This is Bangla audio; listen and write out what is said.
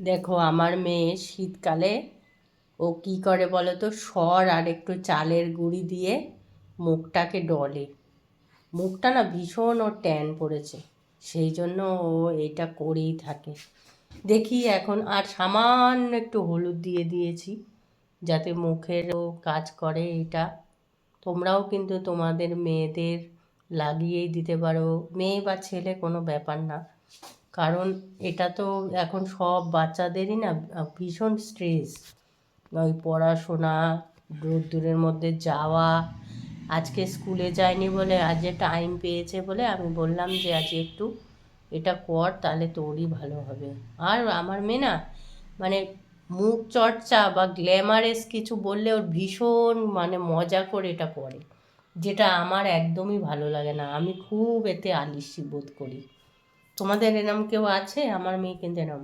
দেখো, আমার মেয়ে শীতকালে ও কি করে বলো তো? সর আর একটু চালের গুঁড়ি দিয়ে মুখটাকে ডলে। মুখটা না ভীষণ ওর ট্যান পড়েছে। সেই জন্য ও এটা করেই থাকে। দেখি এখন, আর সামান্য একটু হলুদ দিয়ে দিয়েছি যাতে মুখেরও কাজ করে এটা। তোমরাও কিন্তু তোমাদের মেয়েদের লাগিয়েই দিতে পারো। মেয়ে বা ছেলে কোনো ব্যাপার না। কারণ এটা তো এখন সব বাচ্চাদেরই না ভীষণ স্ট্রেস ওই পড়াশোনা রোদ্দুরের মধ্যে যাওয়া, আজকে স্কুলে যায়নি বলে আজ টাইম পেয়েছে বলে আমি বললাম যে আজ একটু এটা কর, তাহলে তোরই ভালো হবে। আর আমার মেয়ে না মানে মুখ চর্চা বা গ্ল্যামারেস কিছু বললে ওর ভীষণ মানে মজা করে এটা করে, যেটা আমার একদমই ভালো লাগে না। আমি খুব এতে আলিস্যি বোধ করি। তোমাদের এরম কেউ আছে? আমার মেয়ে কিন্তু এরম।